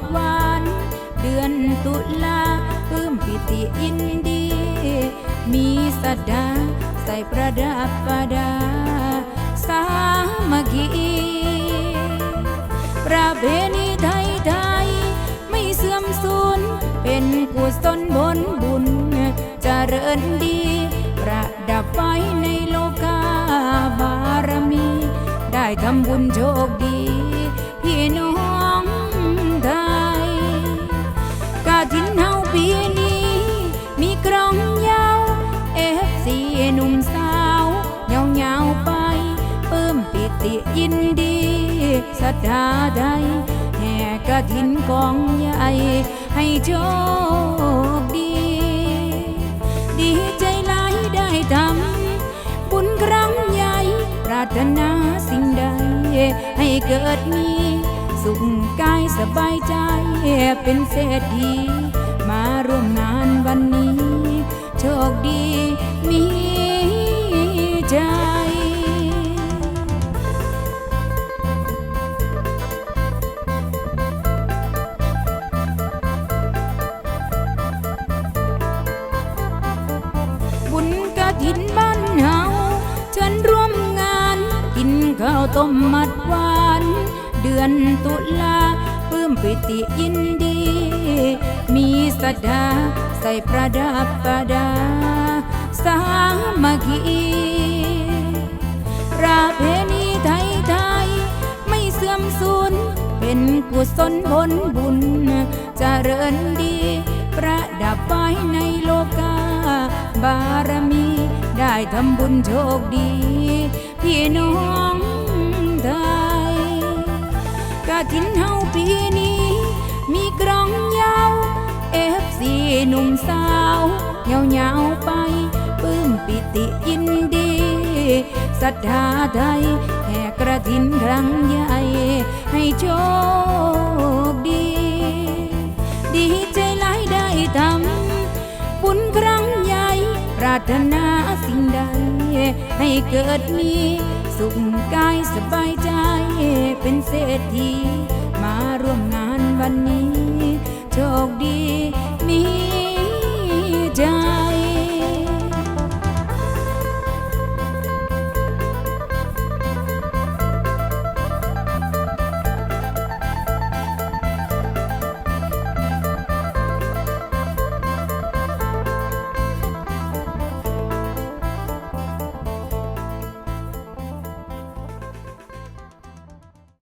ข้าวต้มมัดหวาน เดือนตุลาปลื้มปิติยินดี มีสดา ใส่ประดับประดา สามัคคีประเพณีไทยไทย ไม่เสื่อมสูญเป็นกุศลผลบุญจเจริญดี ประดับไว้ในโลกาบารมี ได้ทำบุญโชคดี พี่น้อง ไทยกาถินเฮาปีนี้ มีกรองยาวเอฟซีหนุ่มสาวยาวยาไปเพิ่มปิติยินดีศรัทธาใดแห่กระถินกองใหญ่ให้โชคดี ดีใจหลายได้ทำบุญครั้งใหญ่ ปรารถนาสิ่งใด ให้เกิดมี สุขกายสบายใจเป็นเศรษฐีมาร่วมงานวันนี้ โชคดีมีใจบุญกะถินบ้านเฮาเชิญร่วมงาน กินข้าวต้มมัดวาน อนตุลาปลื้มปิติยินดี มีสดาใส่ประดับประดา สามัคคีระเพณีไทยไทยๆไม่เสื่อมสูญเป็นกุศลผลบุญจเจริญดี ประดับไว้ในโลกา บารมีได้ทำบุญโชคดี พี่น้องไทยกะ ถินเฮาปีนี้ มีกรองยาวเอฟซีหนุ่มสาวยาวยาวไปปื้มปิติยินดีศรัทธาไทยแห่กระถินครั้งใหญ่ให้โชคดี ดีใจหลายได้ทำบุญครั้งใหญ่ปรารถนาสิ่งใด ให้เกิดมีสุขกายสบายใจ เป็นเศรษฐีมาร่วมงานวันนี้ โชคดีมีใจ